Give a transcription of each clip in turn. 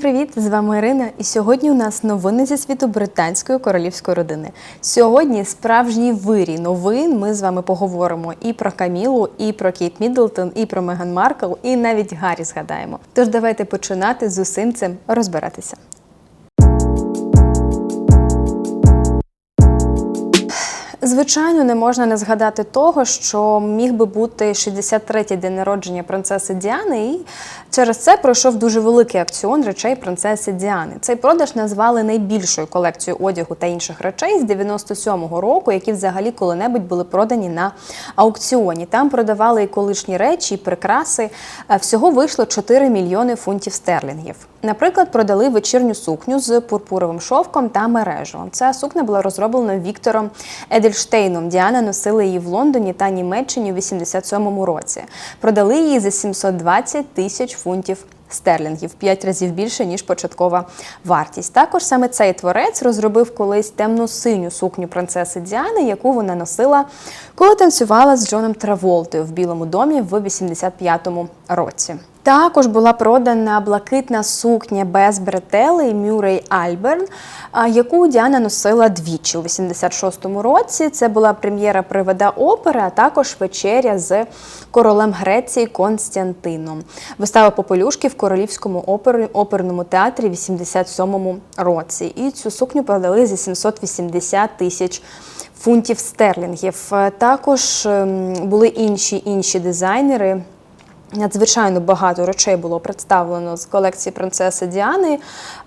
Привіт, з вами Ірина. І сьогодні у нас новини зі світу британської королівської родини. Сьогодні справжній вирій новин. Ми з вами поговоримо і про Камілу, і про Кейт Міддлтон, і про Меган Маркл, і навіть Гаррі згадаємо. Тож давайте починати з усім цим розбиратися. Звичайно, не можна не згадати того, що міг би бути 63-й день народження принцеси Діани, і через це пройшов дуже великий акціон речей принцеси Діани. Цей продаж назвали найбільшою колекцією одягу та інших речей з 97-го року, які взагалі коли-небудь були продані на аукціоні. Там продавали і колишні речі, і прикраси. Е, Всього вийшло 4 мільйони фунтів стерлінгів. Наприклад, продали вечірню сукню з пурпуровим шовком та мережевом. Ця сукня була розроблена Віктором Едельштейном. Діана носила її в Лондоні та Німеччині у 87-му році. Продали її за 720 тисяч фунтів. Стерлінгів 5 разів більше ніж початкова вартість. Також саме цей творець розробив колись темно-синю сукню принцеси Діани, яку вона носила, коли танцювала з Джоном Траволтою в Білому домі в 85-му році. Також була продана блакитна сукня без бретелей Мюррей Альберн, яку Діана носила двічі у 86-му році. Це була прем'єра привода опери, а також вечеря з королем Греції Константином. Вистава Попелюшки в Королівському опер- оперному театрі в 87-му році. І цю сукню продали за 780 тисяч фунтів стерлінгів. Також ем, були інші інші дизайнери. Надзвичайно багато речей було представлено з колекції принцеси Діани.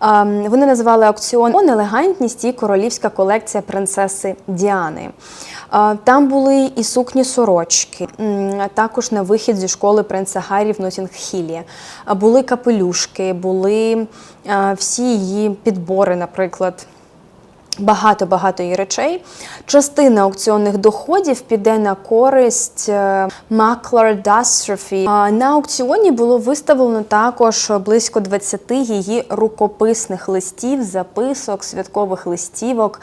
Ем, Вони називали аукціон елегантність і королівська колекція принцеси Діани. Е, Там були і сукні сорочки, також на вихід зі школи принца Гаррі в Нотінг-Хілі. Були капелюшки, були е, всі її підбори, наприклад. Багато-багато її речей. Частина аукціонних доходів піде на користь е, Macular Dystrophy. На аукціоні було виставлено також близько 20 її рукописних листів, записок, святкових листівок.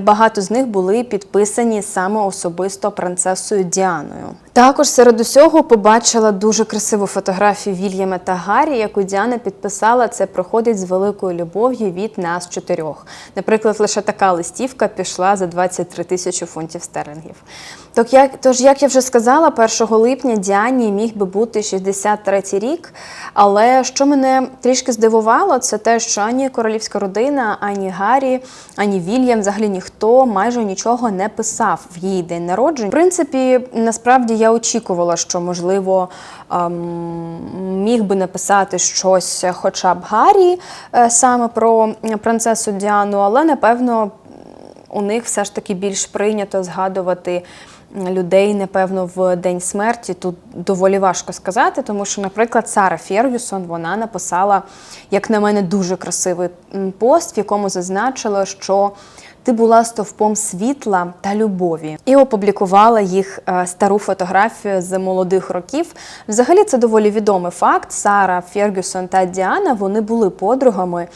Багато з них були підписані саме особисто принцесою Діаною. Також серед усього побачила дуже красиву фотографію Вільяма та Гаррі, яку Діана підписала. Це проходить з великою любов'ю від нас чотирьох. Наприклад, лише така листівка пішла за 23 тисячі фунтів стерлінгів. Так як, тож, як я вже сказала, 1 липня Діані міг би бути 63 рік. Але що мене трішки здивувало, це те, що ані королівська родина, ані Гаррі, ані Вільям, взагалі ніхто майже нічого не писав в її день народження. В принципі, насправді я очікувала, що можливо ем, міг би написати щось, хоча б Гаррі е, саме про принцесу Діану, але напевно у них все ж таки більш прийнято згадувати людей, напевно, в день смерті. Тут доволі важко сказати, тому що, наприклад, Сара Фергюсон вона написала, як на мене, дуже красивий пост, в якому зазначила, що. Ти була стовпом світла та любові і опублікувала їх е, стару фотографію з молодих років. Взагалі, це доволі відомий факт. Сара Фергюсон та Діана вони були подругами.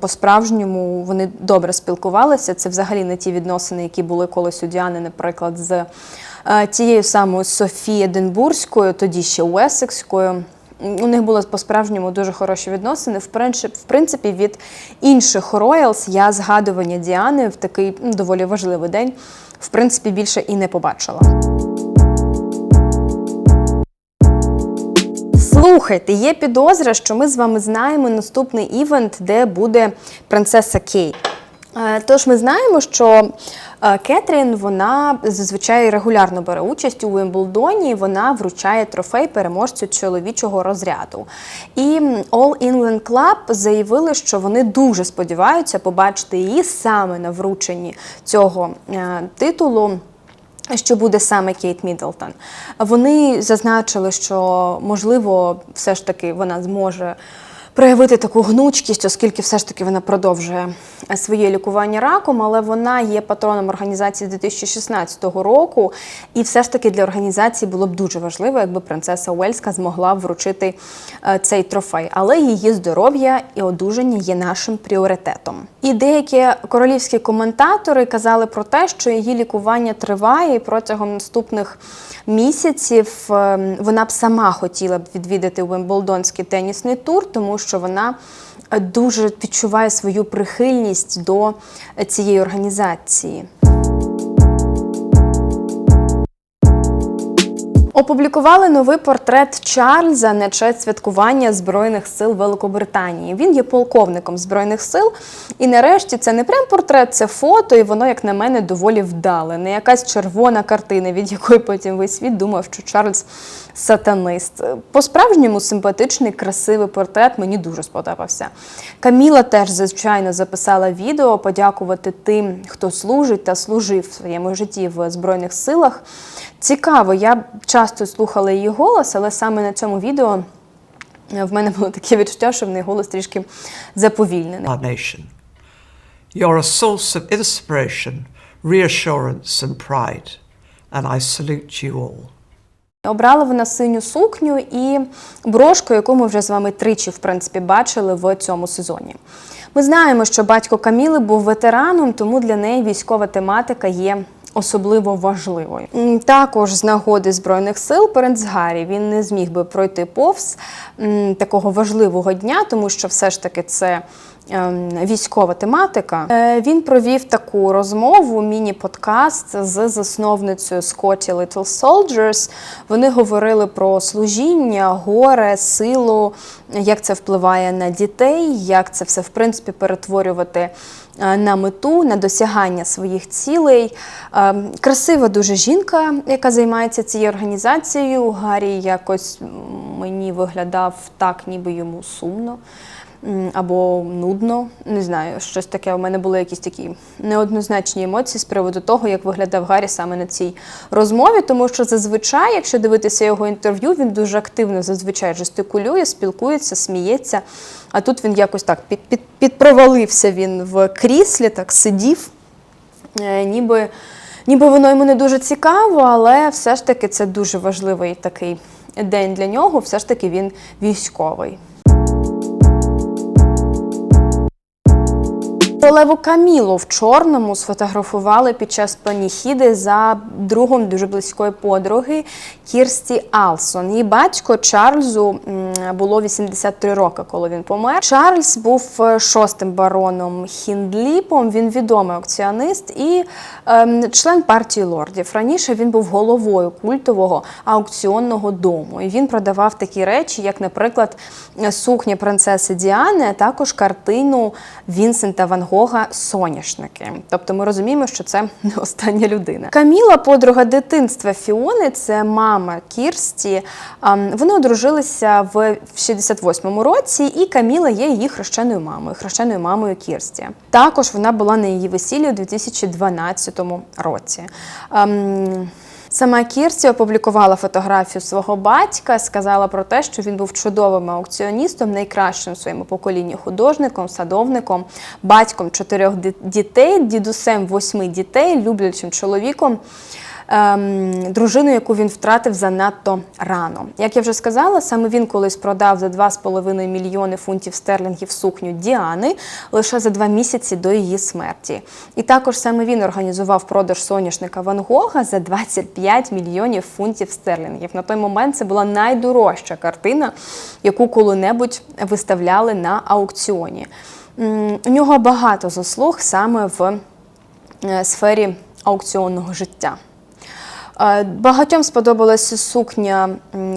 По-справжньому вони добре спілкувалися. Це взагалі не ті відносини, які були колись у Діани, наприклад, з е, тією самою Софією Единбурзькою, тоді ще Уесекською. У них були по-справжньому дуже хороші відносини. В принципі, від інших роялс я згадування Діани в такий доволі важливий день, в принципі, більше і не побачила. Слухайте, є підозра, що ми з вами знаємо наступний івент, де буде принцеса Кейт. Е, Тож ми знаємо, що е, Кетрін вона зазвичай регулярно бере участь у Уимблдоні. Вона вручає трофей переможцю чоловічого розряду. І All England Club заявили, що вони дуже сподіваються побачити її саме на врученні цього е, титулу. Що буде саме Кейт Міддлтон. Вони зазначили, що можливо, все ж таки вона зможе проявити таку гнучкість, оскільки все ж таки вона продовжує е, своє лікування раком, але вона є патроном організації 2016 року. І все ж таки для організації було б дуже важливо, якби принцеса Уельська змогла вручити е, цей трофей. Але її здоров'я і одужання є нашим пріоритетом. І деякі королівські коментатори казали про те, що її лікування триває і протягом наступних місяців ем, вона б сама хотіла б відвідати Вимблдонський тенісний тур, тому що що вона е, дуже відчуває свою прихильність до е, цієї організації. Опублікували новий портрет Чарльза на честь святкування Збройних сил Великобританії. Він є полковником Збройних сил. І нарешті це не прям портрет, це фото, і воно, як на мене, доволі вдале. Не якась червона картина, від якої потім весь світ думав, що Чарльз сатанист. По-справжньому симпатичний, красивий портрет мені дуже сподобався. Каміла теж, звичайно, записала відео подякувати тим, хто служить та служив в своєму житті в Збройних силах. Цікаво, я часто слухала її голос, але саме на цьому відео е, в мене було таке відчуття, що в неї голос трішки заповільнений. our nation. You're a source of inspiration, reassurance, and pride, and I salute you all. Обрала вона синю сукню і брошку, яку ми вже з вами тричі в принципі бачили в цьому сезоні. Ми знаємо, що батько Каміли був ветераном, тому для неї військова тематика є особливо важливою. Також з нагоди збройних сил принц Гаррі він не зміг би пройти повз такого важливого дня, тому що все ж таки це ем, військова тематика. Е, Він провів таку розмову, міні-подкаст з засновницею Scotty Little Soldiers. Вони говорили про служіння, горе, силу, як це впливає на дітей, як це все в принципі перетворювати на мету, на досягання своїх цілей. Ем, Красива дуже жінка, яка займається цією організацією. Гаррі якось мені виглядав так, ніби йому сумно. Або нудно, не знаю, щось таке. У мене були якісь такі неоднозначні емоції з приводу того, як виглядав Гаррі саме на цій розмові, тому що зазвичай, якщо дивитися його інтерв'ю, він дуже активно зазвичай жестикулює, спілкується, сміється. А тут він якось так під, під, підпровалився він в кріслі, так сидів, е, ніби, ніби воно йому не дуже цікаво, але все ж таки це дуже важливий такий день для нього. Все ж таки він військовий. Королеву Камілу в чорному сфотографували під час паніхіди за другом дуже близької подруги Кірсті Алсон. Її батько Чарльзу було 83 роки, коли він помер. Чарльз був е, шостим бароном Хіндліпом. Він відомий аукціонист і ем, член партії лордів. Раніше він був головою культового аукціонного дому. І він продавав такі речі, як, наприклад, сукня принцеси Діани, а також картину Вінсента Ван Гога Соняшники. Тобто ми розуміємо, що це не остання людина. Каміла, подруга дитинства Фіони, це мама Кірсті. Вони одружилися в 68-му році, і Каміла є її хрещеною мамою, хрещеною мамою Кірсті. Також вона була на її весіллі у 2012 році. Ам, Сама Кірсі опублікувала фотографію свого батька, сказала про те, що він був чудовим аукціоністом, найкращим в своєму поколінні художником, садовником, батьком чотирьох дітей, дідусем восьми дітей, люблячим чоловіком. Ем, дружину, яку він втратив занадто рано. Як я вже сказала, саме він колись продав за 2,5 мільйони фунтів стерлінгів сукню Діани лише за два місяці до її смерті. І також саме він організував продаж соняшника Ван Гога за 25 мільйонів фунтів стерлінгів. На той момент це була найдорожча картина, яку коли-небудь виставляли на аукціоні. У нього багато заслуг саме в е, сфері аукціонного життя. Багатьом сподобалася сукня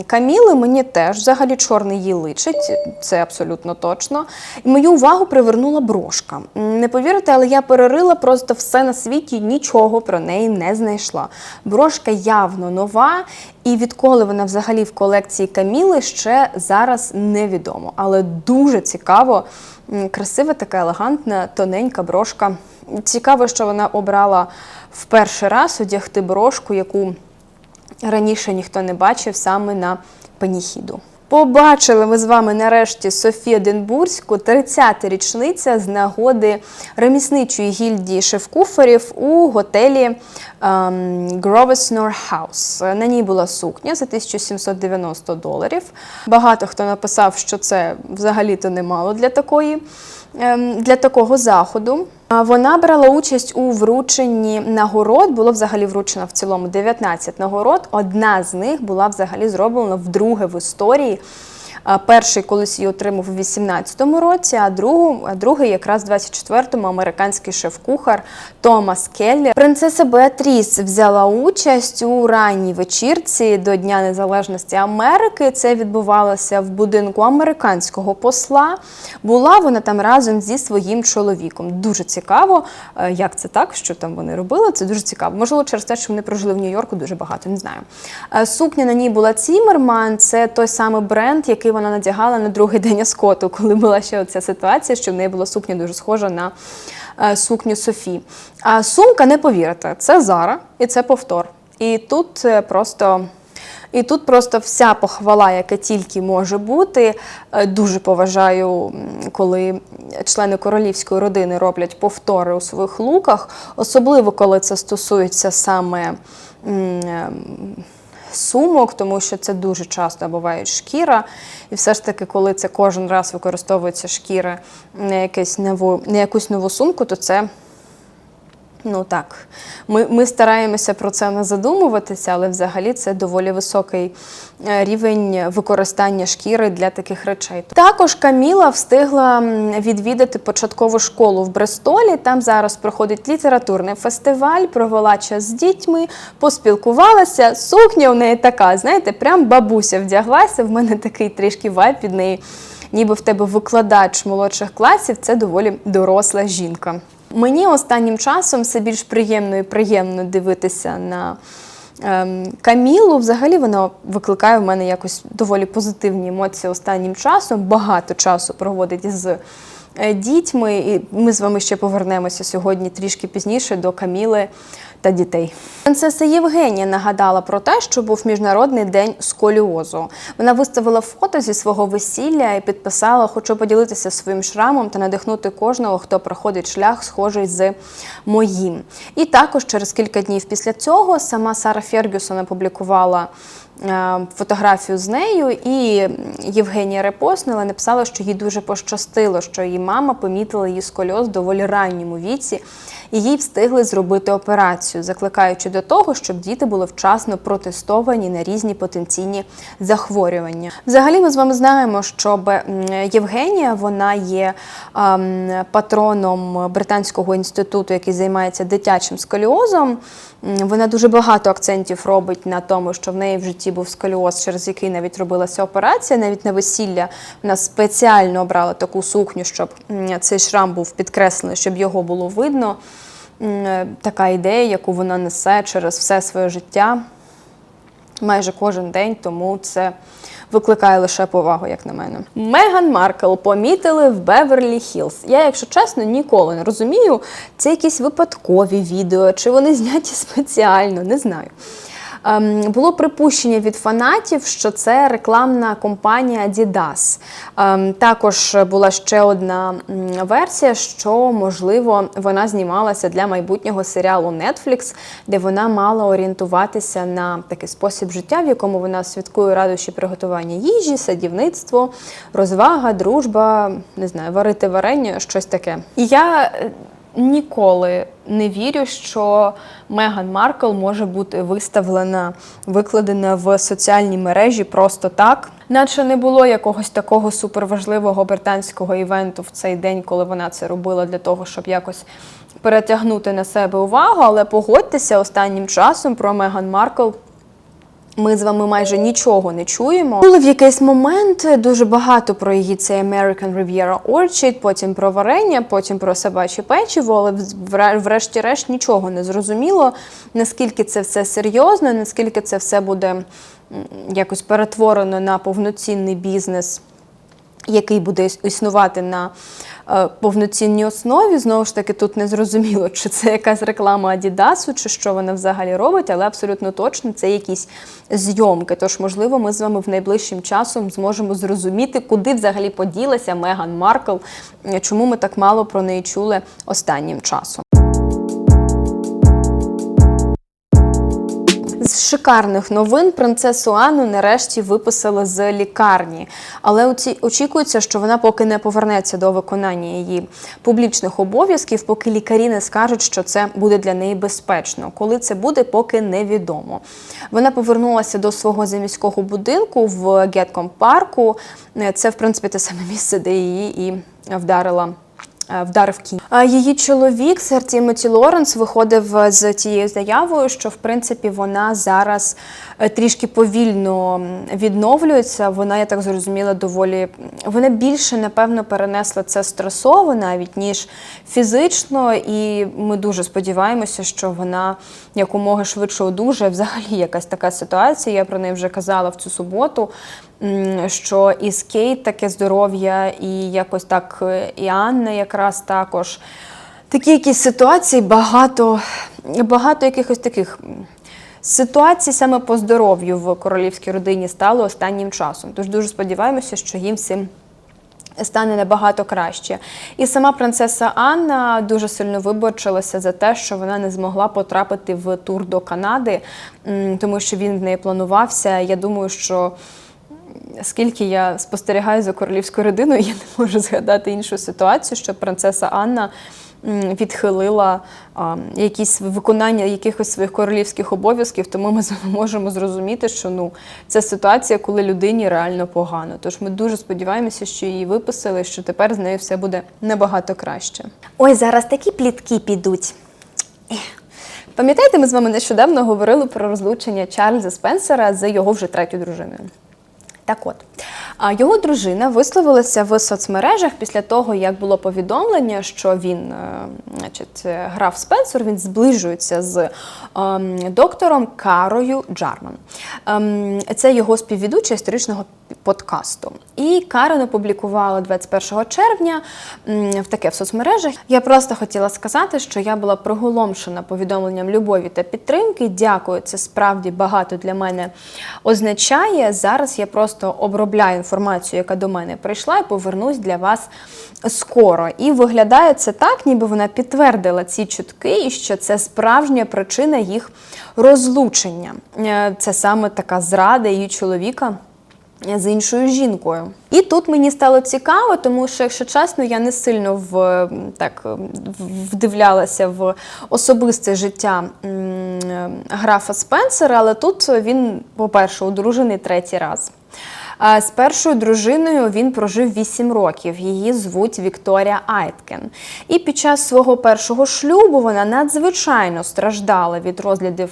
Каміли. Мені теж взагалі чорний їй личить, це абсолютно точно. І мою увагу привернула брошка. Не повірите, але я перерила просто все на світі, нічого про неї не знайшла. Брошка явно нова, і відколи вона взагалі в колекції Каміли ще зараз невідомо. Але дуже цікаво, красива така елегантна, тоненька брошка. Цікаво, що вона обрала в перший раз одягти брошку, яку раніше ніхто не бачив саме на паніхіду. Побачили ми з вами нарешті Софію Денбурзьку, 30-та річниця з нагоди ремісничої гільдії шеф-куферів у готелі ем, Grosvenor House. На ній була сукня за 1790 доларів. Багато хто написав, що це взагалі-то немало для такої. Ем, Для такого заходу вона брала участь у врученні нагород. Було взагалі вручено в цілому 19 нагород. Одна з них була взагалі зроблена вдруге в історії Перший колись її отримав у 18-му році, а другий якраз в 24-му американський шеф-кухар Томас Келлі. Принцеса Беатріс взяла участь у ранній вечірці до Дня Незалежності Америки. Це відбувалося в будинку американського посла. Була вона там разом зі своїм чоловіком. Дуже цікаво, е, як це так, що там вони робили. Це дуже цікаво. Можливо, через те, що вони прожили в Нью-Йорку дуже багато, не знаю. Е, Сукня на ній була Цімерман, це той самий бренд, який вона надягала на другий день Аскоту, коли була ще оця ситуація, що в неї була сукня дуже схожа на е, сукню Софі. А сумка, не повірите, це Зара і це повтор. І тут е, просто. І тут просто вся похвала, яка тільки може бути. Е, Дуже поважаю, коли члени королівської родини роблять повтори у своїх луках, особливо коли це стосується саме ем, сумок, тому що це дуже часто буває шкіра. І все ж таки, коли це кожен раз використовується шкіра на, якесь нову, на якусь нову сумку, то це Ну так, ми, ми стараємося про це не задумуватися, але взагалі це доволі високий е, рівень використання шкіри для таких речей. Також Каміла встигла відвідати початкову школу в Брестолі. Там зараз проходить літературний фестиваль, провела час з дітьми, поспілкувалася. Сукня у неї така, знаєте, прям бабуся вдяглася. В мене такий трішки вайб від неї, ніби в тебе викладач молодших класів. Це доволі доросла жінка. Мені останнім часом все більш приємно і приємно дивитися на ем, Камілу. Взагалі вона викликає в мене якось доволі позитивні емоції останнім часом. Багато часу проводить з дітьми. І ми з вами ще повернемося сьогодні трішки пізніше до Каміли та дітей. Принцеса Євгенія нагадала про те, що був міжнародний день сколіозу. Вона виставила фото зі свого весілля і підписала: хочу поділитися своїм шрамом та надихнути кожного, хто проходить шлях, схожий з моїм. І також через кілька днів після цього сама Сара Фергюсон опублікувала е, фотографію з нею, і Євгенія репостнула, написала, що їй дуже пощастило, що її мама помітила її сколіоз в доволі ранньому віці, і їй встигли зробити операцію, закликаючи до того, щоб діти були вчасно протестовані на різні потенційні захворювання. Взагалі, ми з вами знаємо, що Євгенія вона є ем, патроном британського інституту, який займається дитячим сколіозом. Вона дуже багато акцентів робить на тому, що в неї в житті був сколіоз, через який навіть робилася операція. Навіть на весілля вона спеціально обрала таку сукню, щоб цей шрам був підкреслений, щоб його було видно. Така ідея, яку вона несе через все своє життя майже кожен день, тому це викликає лише повагу, як на мене. Меган Маркл помітили в Беверлі Хілз. Я, якщо чесно, ніколи не розумію, це якісь випадкові відео, чи вони зняті спеціально, не знаю. Ем, Було припущення від фанатів, що це рекламна компанія Adidas. Ем, Також була ще одна версія, що можливо вона знімалася для майбутнього серіалу Netflix, де вона мала орієнтуватися на такий спосіб життя, в якому вона святкує радощі приготування їжі, садівництво, розвага, дружба, не знаю, варити варення, щось таке. І я е, ніколи не вірю, що Меган Маркл може бути виставлена, викладена в соціальній мережі просто так. Наче не було якогось такого суперважливого британського івенту в цей день, коли вона це робила для того, щоб якось перетягнути на себе увагу. Але погодьтеся останнім часом про Меган Маркл ми з вами майже нічого не чуємо. Було в якийсь момент дуже багато про її цей American Riviera Orchid, потім про варення, потім про собаче печиво, але врешті-решт нічого не зрозуміло, наскільки це все серйозно, наскільки це все буде якось перетворено на повноцінний бізнес який буде існувати на е, повноцінній основі. Знову ж таки, тут не зрозуміло, чи це якась реклама Адідасу, чи що вона взагалі робить, але абсолютно точно це якісь зйомки. Тож, можливо, ми з вами в найближчим часом зможемо зрозуміти, куди взагалі поділася Меган Маркл, е, чому ми так мало про неї чули останнім часом. З шикарних новин принцесу Анну нарешті виписали з лікарні, але очікується, що вона поки не повернеться до виконання її публічних обов'язків, поки лікарі не скажуть, що це буде для неї безпечно. Коли це буде, поки невідомо. Вона повернулася до свого заміського будинку в Гетком парку. Е, Це, в принципі, те саме місце, де її і вдарила вдарив кінь. Її чоловік, сер Тімоті Лоренс, виходив з тією заявою, що в принципі вона зараз е, трішки повільно відновлюється. Вона, я так зрозуміла, доволі вона більше, напевно, перенесла це стресово навіть ніж фізично. І ми дуже сподіваємося, що вона якомога швидше одужає. Взагалі, якась така ситуація. Я про неї вже казала в цю суботу. Що і Скейт таке здоров'я, і якось так е, і Анна якраз також. Такі якісь ситуації, багато, багато якихось таких ситуацій саме по здоров'ю в королівській родині стало останнім часом. Тож дуже сподіваємося, що їм всім стане набагато краще. І сама принцеса Анна дуже сильно виборчилася за те, що вона не змогла потрапити в тур до Канади, тому що він в неї планувався. Я думаю, що скільки я спостерігаю за королівською родиною, я не можу згадати іншу ситуацію, що принцеса Анна відхилила а, якісь виконання якихось своїх королівських обов'язків, тому ми можемо зрозуміти, що ну це ситуація, коли людині реально погано. Тож ми дуже сподіваємося, що її виписали, що тепер з нею все буде набагато краще. Ой, зараз такі плітки підуть. Пам'ятаєте, ми з вами нещодавно говорили про розлучення Чарльза Спенсера з його вже третьою дружиною. Так от, його дружина висловилася в соцмережах після того, як було повідомлення, що він, е, значить, е, граф Спенсер, він зближується з ем, доктором Карою Джарман. Ем, це його співведуча історичного подкасту. І Карен опублікувала 21 червня в таке в соцмережах. Я просто хотіла сказати, що я була приголомшена повідомленням любові та підтримки. Дякую, це справді багато для мене означає. Зараз я просто обробляю інформацію, яка до мене прийшла, і повернусь для вас скоро. І виглядає це так, ніби вона підтвердила ці чутки, і що це справжня причина їх розлучення. Е, Це саме така зрада її чоловіка з іншою жінкою. І тут мені стало цікаво, тому що, якщо чесно, я не сильно в так вдивлялася в особисте життя графа Спенсера, але тут він, по-перше, одружений третій раз. З першою дружиною він прожив 8 років. Її звуть Вікторія Айткен. І під час свого першого шлюбу вона надзвичайно страждала від розглядів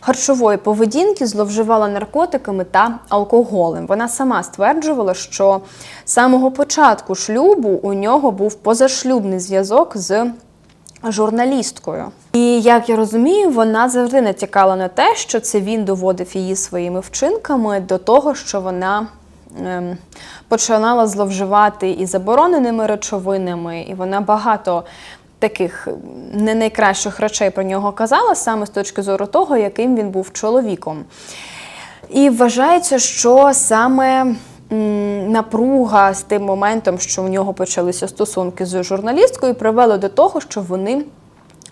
харчової поведінки, зловживала наркотиками та алкоголем. Вона сама стверджувала, що з самого початку шлюбу у нього був позашлюбний зв'язок з журналісткою. І як я розумію, вона завжди натякала на те, що це він доводив її своїми вчинками до того, що вона починала зловживати і забороненими речовинами, і вона багато таких не найкращих речей про нього казала, саме з точки зору того, яким він був чоловіком. І вважається, що саме напруга з тим моментом, що у нього почалися стосунки з журналісткою, привело до того, що вони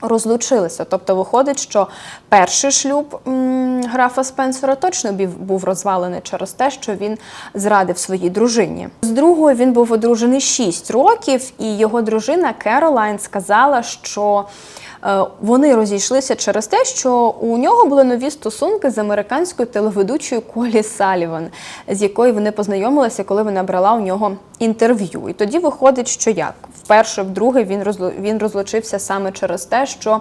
розлучилися. Тобто виходить, що перший шлюб графа Спенсера точно був розвалений через те, що він зрадив своїй дружині. З другою він був одружений 6 років, і його дружина Керолайн сказала, що е, вони розійшлися через те, що у нього були нові стосунки з американською телеведучою Колі Саліван, з якою вони познайомилися, коли вона брала у нього інтерв'ю. І тоді виходить, що як вперше, вдруге він розлу... він розлучився саме через те, що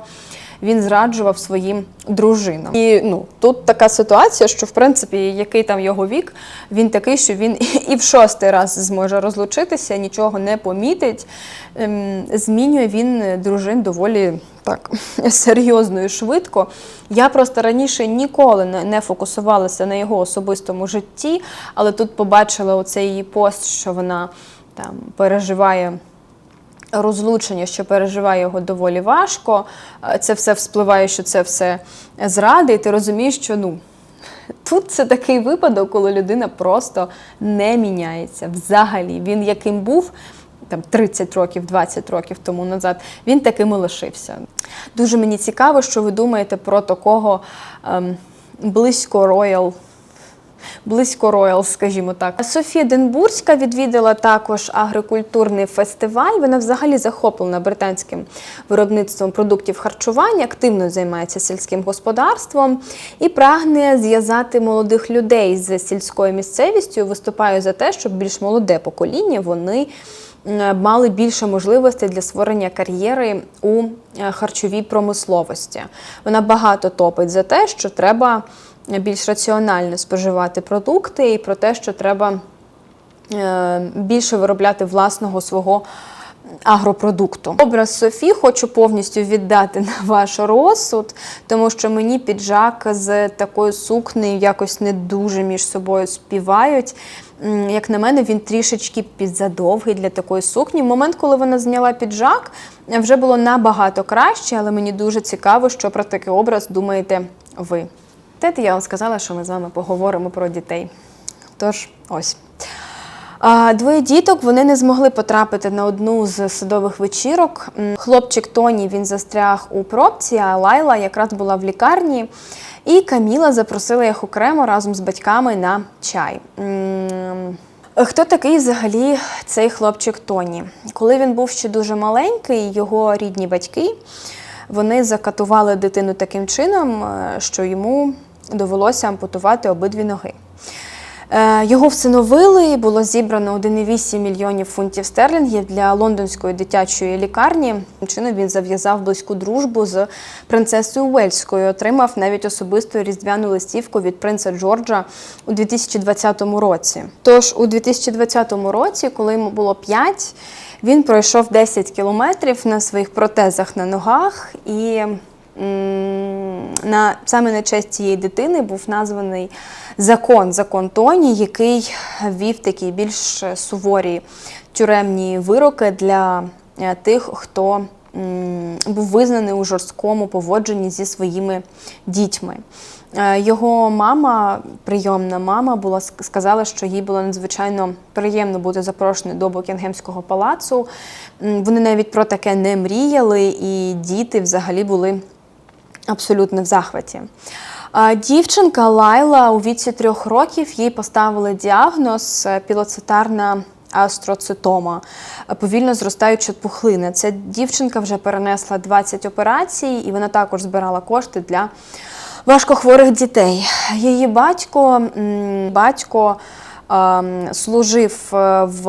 він зраджував своїм дружинам. І ну тут така ситуація, що в принципі, який там його вік, він такий, що він і в шостий раз зможе розлучитися, нічого не помітить. Ем, Змінює він дружин доволі так серйозно і швидко. Я просто раніше ніколи не, фокусувалася на його особистому житті, але тут побачила оцей її пост, що вона там переживає розлучення, що переживає його доволі важко. Е, Це все вспливає, що це все зради, і ти розумієш, що ну. Тут це такий випадок, коли людина просто не міняється взагалі. Він яким був там 30 років, 20 років тому назад, він таким і лишився. Дуже мені цікаво, що ви думаєте про такого ем, близько роял. Близько Роял, скажімо так. Софія Денбурзька відвідала також агрокультурний фестиваль. Вона взагалі захоплена британським виробництвом продуктів харчування, активно займається сільським господарством і прагне зв'язати молодих людей з сільською місцевістю. Виступає за те, щоб більш молоде покоління вони е, мали більше можливостей для створення кар'єри у е, харчовій промисловості. Вона багато топить за те, що треба більш раціонально споживати продукти, і про те, що треба е, більше виробляти власного свого агропродукту. Образ Софі хочу повністю віддати на ваш розсуд, тому що мені піджак з такою сукнею якось не дуже між собою співають. Як на мене, він трішечки підзадовгий для такої сукні. В момент, коли вона зняла піджак, вже було набагато краще, але мені дуже цікаво, що про такий образ думаєте ви. Те, я вам сказала, що ми з вами поговоримо про дітей. Тож, ось. Двоє діток вони не змогли потрапити на одну з садових вечірок. Хлопчик Тоні він застряг у пробці, а Лайла якраз була в лікарні. І Каміла запросила їх окремо разом з батьками на чай. Хто такий взагалі цей хлопчик Тоні? Коли він був ще дуже маленький, його рідні батьки вони закатували дитину таким чином, е, що йому довелося ампутувати обидві ноги. Е, Його всиновили, було зібрано 1,8 мільйонів фунтів стерлінгів для лондонської дитячої лікарні. Чином він зав'язав близьку дружбу з принцесою Уельською, отримав навіть особисту різдвяну листівку від принца Джорджа у 2020 році. Тож у 2020 році, коли йому було 5, він пройшов 10 кілометрів на своїх протезах на ногах і на саме на честь цієї дитини був названий закон, закон Тоні, який ввів такі більш суворі тюремні вироки для е, тих, хто був визнаний у жорсткому поводженні зі своїми дітьми. Е, Його мама, прийомна мама, була сказала, що їй було надзвичайно приємно бути запрошеною до Букінгемського палацу. Вони навіть про таке не мріяли, і діти взагалі були абсолютно в захваті. Дівчинка Лайла у віці трьох років їй поставили діагноз е, пілоцитарна астроцитома, повільно зростаюча пухлина. Ця дівчинка вже перенесла 20 операцій, і вона також збирала кошти для важкохворих дітей. Її батько, батько служив е, в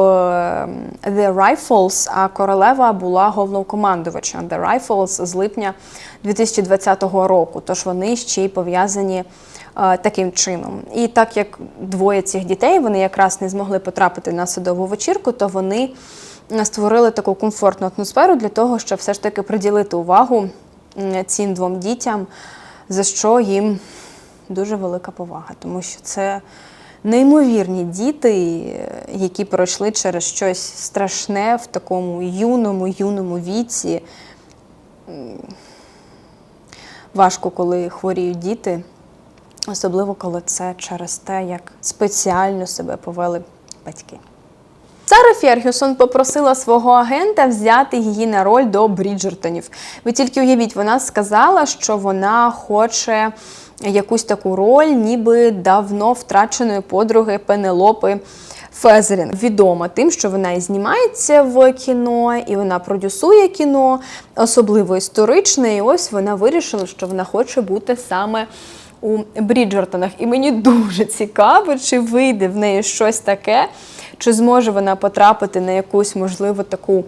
The Rifles, а королева була головнокомандувачем The Rifles з липня 2020 року. Тож вони ще й пов'язані е, таким чином. І так як двоє цих дітей вони якраз не змогли потрапити на садову вечірку, то вони створили таку комфортну атмосферу для того, щоб все ж таки приділити увагу цим двом дітям, за що їм дуже велика повага, тому що це неймовірні діти, які пройшли через щось страшне в такому юному, юному віці. Важко, коли хворіють діти, особливо коли це через те, як спеціально себе повели батьки. Сара Фергюсон попросила свого агента взяти її на роль до Бріджертонів. Ви тільки уявіть, вона сказала, що вона хоче якусь таку роль, ніби давно втраченої подруги Пенелопи Фезерін. Відома тим, що вона і знімається в кіно, і вона продюсує кіно, особливо історичне. І ось вона вирішила, що вона хоче бути саме у Бріджертонах. І мені дуже цікаво, чи вийде в неї щось таке, чи зможе вона потрапити на якусь, можливо, таку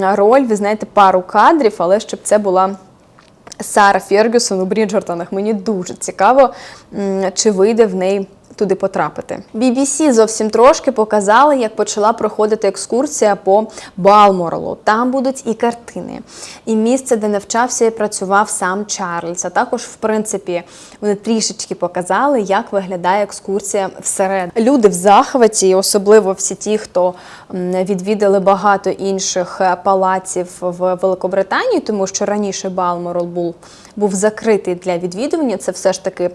роль, ви знаєте, пару кадрів, але щоб це була. Сара Фергюсон у Бріджертонах. Мені дуже цікаво, чи вийде в неї туди потрапити. BBC зовсім трошки показали, як почала проходити екскурсія по Балморалу. Там будуть і картини, і місце, де навчався і працював сам Чарльз. А також, в принципі, вони трішечки показали, як виглядає екскурсія всередині. Люди в захваті, особливо всі ті, хто відвідали багато інших е, палаців в Великобританії, тому що раніше Балморал був, був закритий для відвідування. Це все ж таки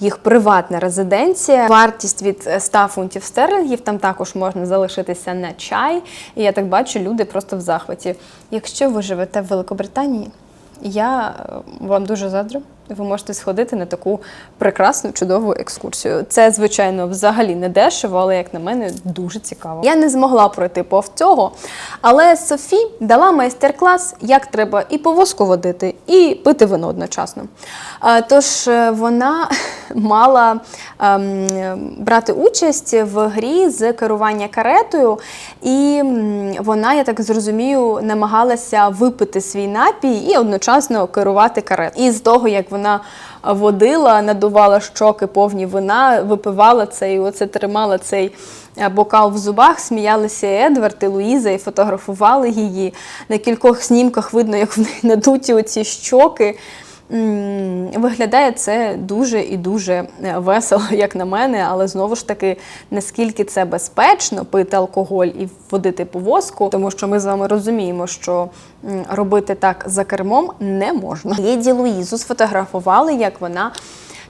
їх приватна резиденція. Вартість від е, 100 фунтів стерлінгів там також можна залишитися на чай. І я так бачу, люди просто в захваті. Якщо ви живете в Великобританії, я е, вам дуже задру. Ви можете сходити на таку прекрасну чудову екскурсію. Це, звичайно, взагалі не дешево, але як на мене, дуже цікаво. Я не змогла пройти повз цього, але Софі дала майстер-клас, як треба і повозку водити, і пити вино одночасно. Тож е, вона мала ем, брати участь в грі з керування каретою, і вона, я так зрозумію, намагалася випити свій напій і одночасно керувати каретою. І з того, як вона водила, надувала щоки повні вина, випивала це і оце тримала цей е, бокал в зубах, сміялися Едвард і Луїза і фотографували її. На кількох снімках видно, як в неї надуті оці щоки. Виглядає це дуже і дуже е, весело, як на мене, але знову ж таки, наскільки це безпечно пити алкоголь і водити повозку, тому що ми з вами розуміємо, що робити так за кермом не можна. Леді Луїзу сфотографували, як вона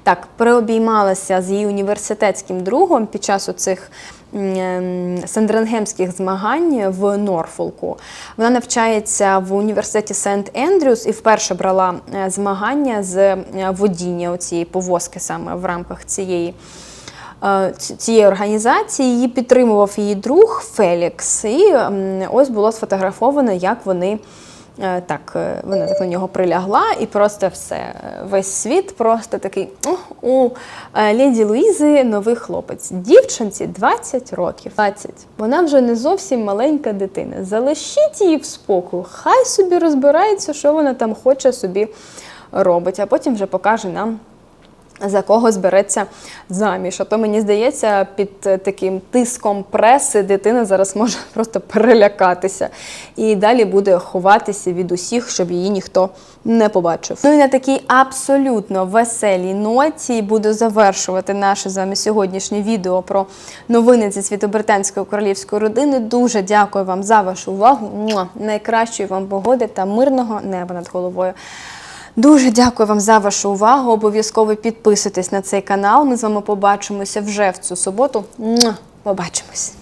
так переобіймалася з її університетським другом під час оцих м, змагань в Норфолку. Вона навчається в університеті Сент Ендрюс і вперше брала е, змагання з е, водіння цієї повозки саме в рамках цієї. е, Цієї організації її підтримував її друг Фелікс, і ось було сфотографовано, як вони так, е, вона так на нього прилягла, і просто все, е, весь світ просто такий «Ух, у е, леді Луїзи новий хлопець. Дівчинці 20 років. 20. Вона вже не зовсім маленька дитина. Залишіть її в спокою, хай собі розбирається, що вона там хоче собі робить, а потім вже покаже нам за кого збереться заміж. А то мені здається, під е, таким тиском преси дитина зараз може просто перелякатися і далі буде ховатися від усіх, щоб її ніхто не побачив. Ну і на такій абсолютно веселій ноті буду завершувати наше з вами сьогоднішнє відео про новини зі світу британської королівської родини. Дуже дякую вам за вашу увагу. Найкращої вам погоди та мирного неба над головою. Дуже дякую вам за вашу увагу. Обов'язково підписуйтесь на цей канал. Ми з вами побачимося вже в цю суботу. Побачимось.